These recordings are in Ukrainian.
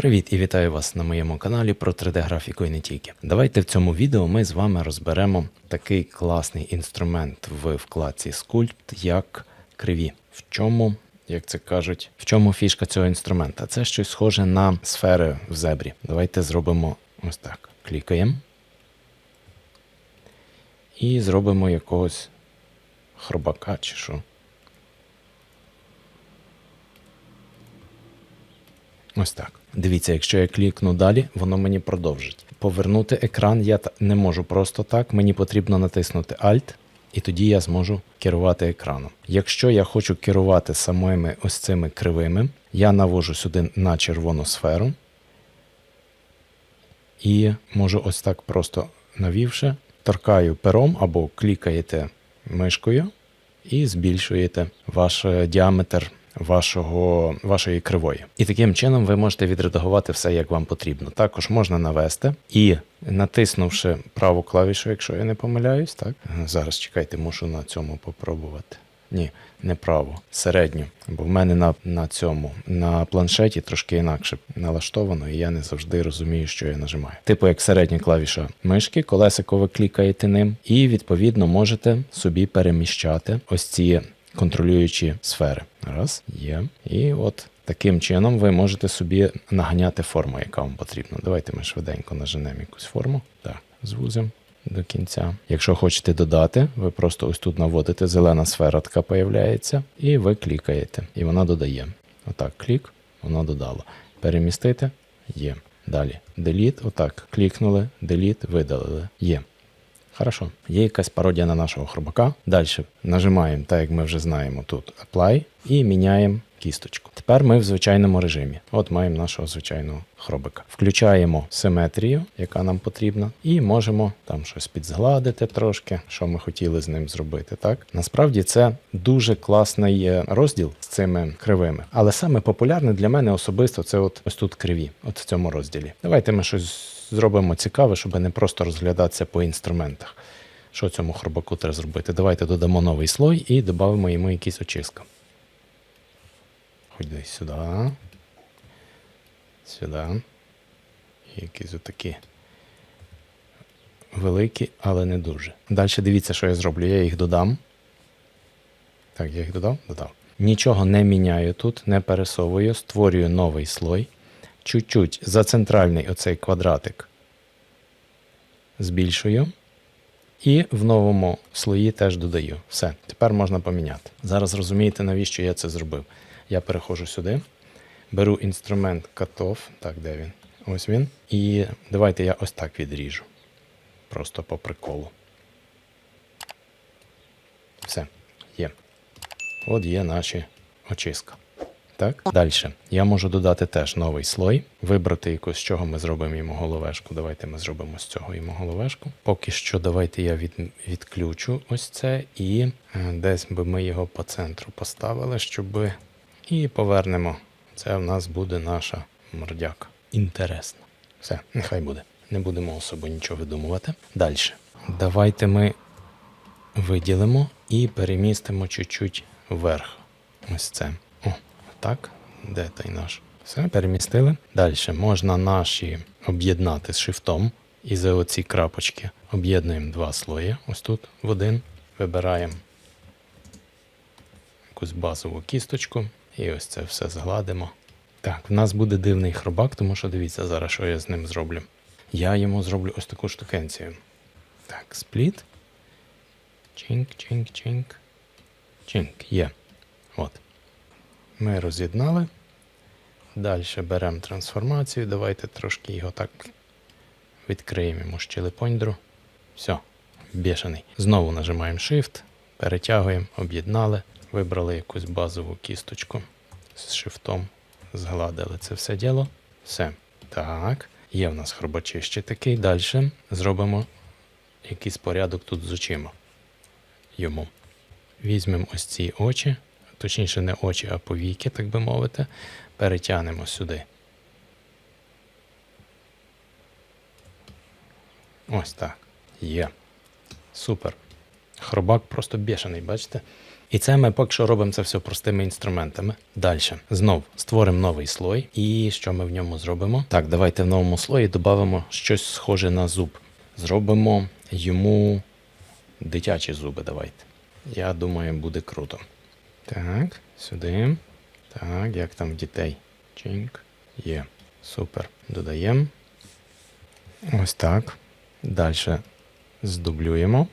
Привіт і вітаю вас на моєму каналі про 3D-графіку і не тільки. Давайте в цьому відео ми з вами розберемо такий класний інструмент в вкладці Sculpt, як криві. В чому, як це кажуть, в чому фішка цього інструмента? Це щось схоже на сфери в зебрі. Давайте зробимо ось так. Клікаємо. І зробимо якогось хробака чи що. Ось так. Дивіться, якщо я клікну далі, воно мені продовжить. Повернути екран я не можу просто так. Мені потрібно натиснути Alt, і тоді я зможу керувати екраном. Якщо я хочу керувати самими ось цими кривими, я навожу сюди на червону сферу і можу ось так просто навівши, торкаю пером або клікаєте мишкою і збільшуєте ваш е, діаметр вашого, вашої кривої. І таким чином ви можете відредагувати все, як вам потрібно. Також можна навести і натиснувши праву клавішу, якщо я не помиляюсь, так зараз чекайте, мушу на цьому попробувати. Ні, не праву, середню. Бо в мене на, на цьому на планшеті трошки інакше налаштовано, і я не завжди розумію, що я нажимаю. Типу як середня клавіша мишки, колесико ви клікаєте ним, і відповідно можете собі переміщати ось ці контролюючі сфери. Раз, є. І от таким чином ви можете собі наганяти форму, яка вам потрібна. Давайте ми швиденько наженемо якусь форму. Так, звузимо до кінця. Якщо хочете додати, ви просто ось тут наводите зелена сфера, така появляється, і ви клікаєте, і вона додає. Отак, клік, вона додала. Перемістити є. Далі. Delete, отак. Клікнули, delete, видалили. Є. Хорошо. Є якась пародія на нашого хробака. Далі нажимаємо, так як ми вже знаємо, тут Apply і міняємо кісточку. Тепер ми в звичайному режимі. От маємо нашого звичайного хробика. Включаємо симетрію, яка нам потрібна, і можемо там щось підзгладити трошки, що ми хотіли з ним зробити. Так насправді це дуже класний е, розділ з цими кривими. Але саме популярне для мене особисто це от ось тут криві, от в цьому розділі. Давайте ми щось зробимо цікаве, щоб не просто розглядатися по інструментах. Що цьому хробаку треба зробити? Давайте додамо новий слой і додамо йому якісь очистка. Хоч десь сюди. Сюди. Якісь отакі великі, але не дуже. Далі дивіться, що я зроблю. Я їх додам. Так, я їх додав? Додав. Нічого не міняю тут, не пересовую, створюю новий слой. Чуть-чуть за центральний оцей квадратик збільшую. І в новому слої теж додаю. Все, тепер можна поміняти. Зараз розумієте, навіщо я це зробив. Я переходжу сюди, беру інструмент Cutoff. Так, де він? Ось він. І давайте я ось так відріжу. Просто по приколу. Все, є. От є наші очистка. Так, далі. Я можу додати теж новий слой, вибрати якось, з чого ми зробимо йому головешку. Давайте ми зробимо з цього йому головешку. Поки що давайте я від, відключу ось це і е, десь би ми його по центру поставили, щоб. І повернемо. Це в нас буде наша мордяка. Інтересно. Все, нехай буде. Не будемо особо нічого видумувати. Далі. Давайте ми виділимо і перемістимо чуть-чуть вверх. Ось це. Так. Де той наш? Все, перемістили. Далі можна наші об'єднати з шифтом. І за оці крапочки об'єднуємо два слої. Ось тут в один. Вибираємо якусь базову кісточку. І ось це все згладимо. Так, в нас буде дивний хробак, тому що дивіться зараз, що я з ним зроблю. Я йому зроблю ось таку штукенцію. Так, спліт. Чінк, чінк, чінк. Чінк, є. От. Ми роз'єднали. Далі беремо трансформацію. Давайте трошки його так відкриємо йому щелепоньдру. Все, бішений. Знову нажимаємо Shift, перетягуємо, об'єднали, вибрали якусь базову кісточку з шифтом, згладили це все діло. Все. Так. Є в нас хробачище такий. Далі зробимо якийсь порядок тут з очима. Йому. Візьмемо ось ці очі, точніше, не очі, а повіки, так би мовити, перетягнемо сюди. Ось так. Є. Супер. Хробак просто бешений, бачите? І це ми поки що робимо це все простими інструментами. Далі. Знов створимо новий слой. І що ми в ньому зробимо? Так, давайте в новому слої додамо щось схоже на зуб. Зробимо йому дитячі зуби. Давайте. Я думаю, буде круто. Так, сюди. Так, як там дітей? Чинк. Є. Супер. Додаємо. Ось так. Далі здублюємо.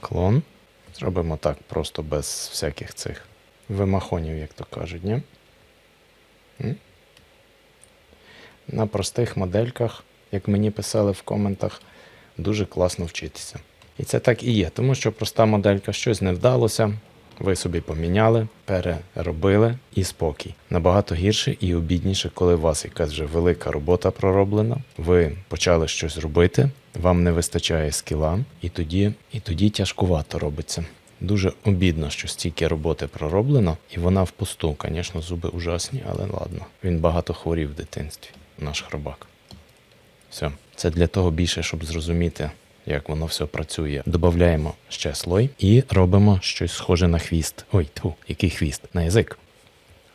Клон. Зробимо так, просто без всяких цих вимахонів, як то кажуть, ні? На простих модельках, як мені писали в коментах, дуже класно вчитися. І це так і є, тому що проста моделька щось не вдалося, ви собі поміняли, переробили і спокій. Набагато гірше і обідніше, коли у вас якась вже велика робота пророблена, ви почали щось робити, вам не вистачає скіла, і тоді, і тоді тяжкувато робиться. Дуже обідно, що стільки роботи пророблено, і вона впусту. Звісно, зуби ужасні, але ладно. Він багато хворів в дитинстві, наш хробак. Все, це для того більше, щоб зрозуміти, як воно все працює. Додаємо ще слой і робимо щось схоже на хвіст. Ой, тьфу, який хвіст? На язик.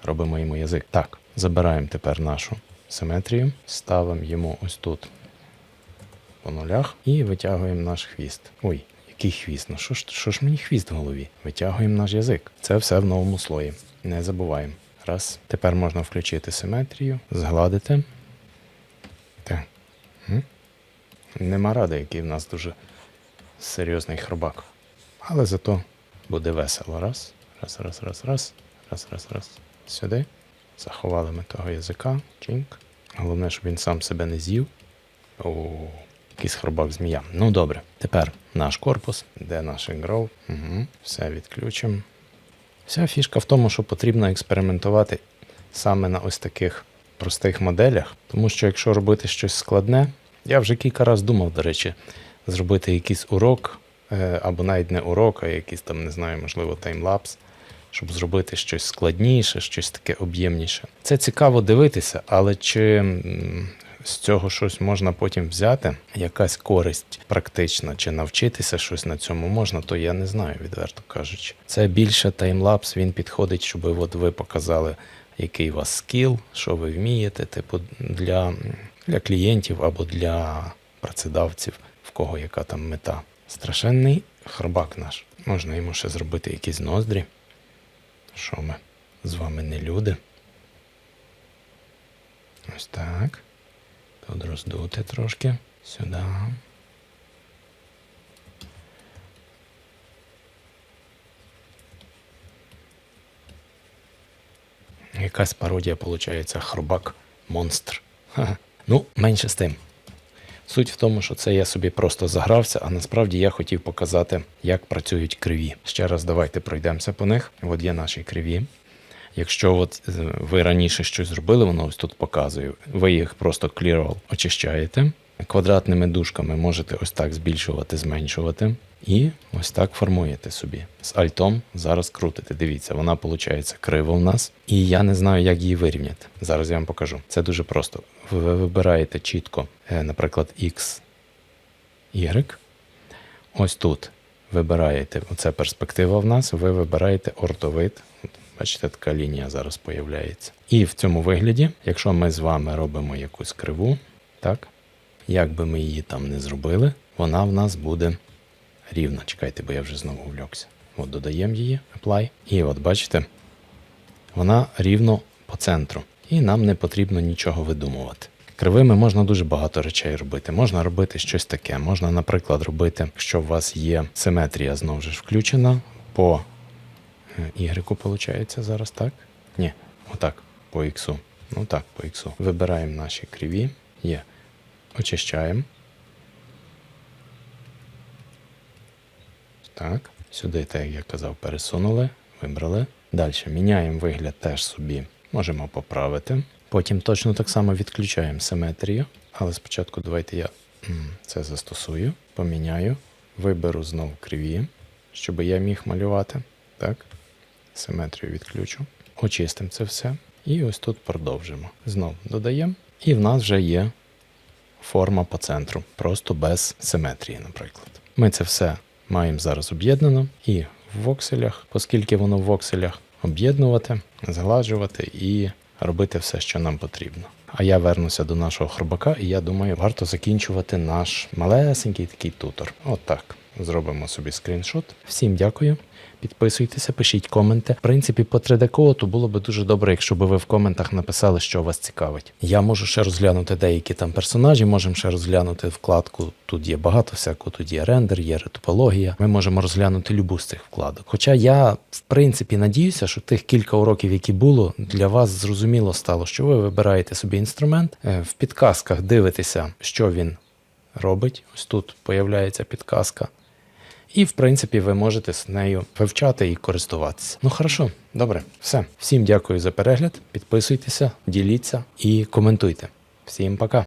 Робимо йому язик. Так, забираємо тепер нашу симетрію, ставимо йому ось тут по нулях і витягуємо наш хвіст. Ой, який хвіст? Ну що ж, що ж мені хвіст в голові? Витягуємо наш язик. Це все в новому слої. Не забуваємо. Раз. Тепер можна включити симетрію, згладити. Так. Нема ради, який в нас дуже серйозний хробак. Але зато буде весело. Раз, раз, раз, раз, раз, раз, раз, раз. Сюди. Заховали ми того язика. Чінк. Головне, щоб він сам себе не з'їв. О, якийсь хробак змія. Ну добре. Тепер наш корпус, де наш гров. Угу. Все відключимо. Вся фішка в тому, що потрібно експериментувати саме на ось таких простих моделях, тому що якщо робити щось складне, я вже кілька разів думав, до речі, зробити якийсь урок, е, або навіть не урок, а якийсь там, не знаю, можливо, таймлапс, щоб зробити щось складніше, щось таке об'ємніше. Це цікаво дивитися, але чи з цього щось можна потім взяти, якась користь практична, чи навчитися щось на цьому можна, то я не знаю, відверто кажучи. Це більше таймлапс, він підходить, щоб от ви показали, який у вас скіл, що ви вмієте, типу, для, для клієнтів або для працедавців, в кого яка там мета. Страшенний хробак наш. Можна йому ще зробити якісь ноздрі. Що ми з вами не люди. Ось так. Тут роздути трошки. Сюди. Якась пародія, виходить, хробак монстр. Ха-ха. Ну, менше з тим. Суть в тому, що це я собі просто загрався, а насправді я хотів показати, як працюють криві. Ще раз давайте пройдемося по них. От є наші криві. Якщо от е, ви раніше щось зробили, воно ось тут показує. Ви їх просто clear очищаєте. Квадратними дужками можете ось так збільшувати, зменшувати. І ось так формуєте собі. З альтом зараз крутите. Дивіться, вона виходить криво в нас. І я не знаю, як її вирівняти. Зараз я вам покажу. Це дуже просто. Ви вибираєте чітко, е, наприклад, X, Y. Ось тут вибираєте, оце перспектива в нас, ви вибираєте ортовид. Бачите, така лінія зараз появляється. І в цьому вигляді, якщо ми з вами робимо якусь криву, так, як би ми її там не зробили, вона в нас буде рівна. Чекайте, бо я вже знову увлекся. От додаємо її, apply. І от бачите, вона рівно по центру. І нам не потрібно нічого видумувати. Кривими можна дуже багато речей робити. Можна робити щось таке. Можна, наприклад, робити, якщо у вас є симетрія знову ж включена по е, Y, виходить, зараз так? Ні, отак, по X. Ну так, по X. Вибираємо наші криві. Є. Очищаємо. Так, сюди, так як я казав, пересунули, вибрали. Далі міняємо вигляд теж собі. Можемо поправити. Потім точно так само відключаємо симетрію. Але спочатку давайте я це застосую, поміняю, виберу знову криві, щоб я міг малювати. Так, симетрію відключу. Очистимо це все. І ось тут продовжимо. Знову додаємо. І в нас вже є форма по центру, просто без симетрії, наприклад. Ми це все маємо зараз об'єднано і в вокселях, оскільки воно в вокселях, об'єднувати, згладжувати і робити все, що нам потрібно. А я вернуся до нашого хробака, і я думаю, варто закінчувати наш малесенький такий тутор. Отак. Зробимо собі скріншот. Всім дякую. Підписуйтеся, пишіть коменти. В принципі, по 3D кооту було би дуже добре, якщо б ви в коментах написали, що вас цікавить. Я можу ще розглянути деякі там персонажі, можемо ще розглянути вкладку. Тут є багато всякого, тут є рендер, є ретопологія. Ми можемо розглянути любу з цих вкладок. Хоча я, в принципі, надіюся, що тих кілька уроків, які було, для вас зрозуміло стало, що ви вибираєте собі інструмент, е, в підказках дивитеся, що він робить. Ось тут появляється підказка. І, в принципі, ви можете з нею вивчати і користуватися. Ну, хорошо, добре, все. Всім дякую за перегляд. Підписуйтеся, діліться і коментуйте. Всім пока.